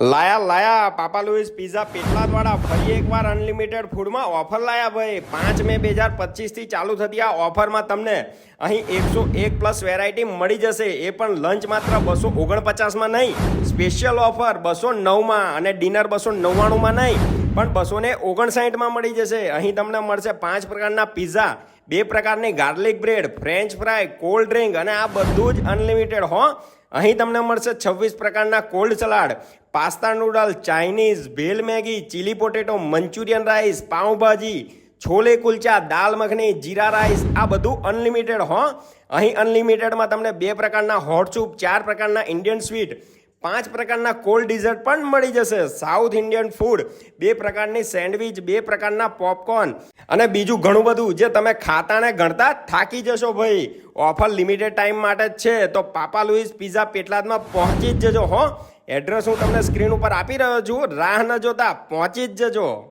લાયા લાયા, પાપા Louis pizza Petlad વાળા ફરી એકવાર અનલિમિટેડ ફૂડમાં ઓફર લાયા ભાઈ. પાંચ મે બે હજાર પચીસથી ચાલુ થતી આ ઓફરમાં તમને અહીં એકસો એક પ્લસ વેરાયટી મળી જશે. એ પણ લંચ માત્ર બસો ઓગણપચાસમાં નહીં, સ્પેશિયલ ઓફર બસો નવમાં અને ડિનર બસો નવ્વાણુંમાં નહીં, પણ બસો ને ઓગણસાઠમાં મળી જશે. અહીં તમને મળશે પાંચ પ્રકારના પીઝા, બે પ્રકારની garlic bread, French fry, cold drink અને આ બધું જ અનલિમિટેડ, હો. અહીં તમને મળશે છવ્વીસ પ્રકારના cold salad. Pasta noodle, Chinese, bhel Maggi, chilli potato, Manchurian rice, pav bhaji, chole kulcha, dal makhani, jeera rice, આ બધું અનલિમિટેડ, હો. અહીં અનલિમિટેડમાં તમને બે પ્રકારના હોટ સૂપ, ચાર પ્રકારના ઇન્ડિયન સ્વીટ પાંચ પ્રકારના કોલ્ડ ડિઝર્ટ પણ મળી જશે. સાઉથ ઇન્ડિયન ફૂડ બે પ્રકારની સેન્ડવિચ બે પ્રકારના પોપકોર્ન અને બીજું ઘણું બધું જે તમે ખાતાને ગણતા થાકી જશો ભાઈ. ઓફર લિમિટેડ ટાઈમ માટે જ છે. તો પાપા લુઈસ પીઝા પેટલાદમાં પહોંચી જ જજો, હો. એડ્રેસ હું તમને સ્ક્રીન ઉપર આપી રહ્યો છું. રાહ ન જોતા, પહોંચી જ જજો.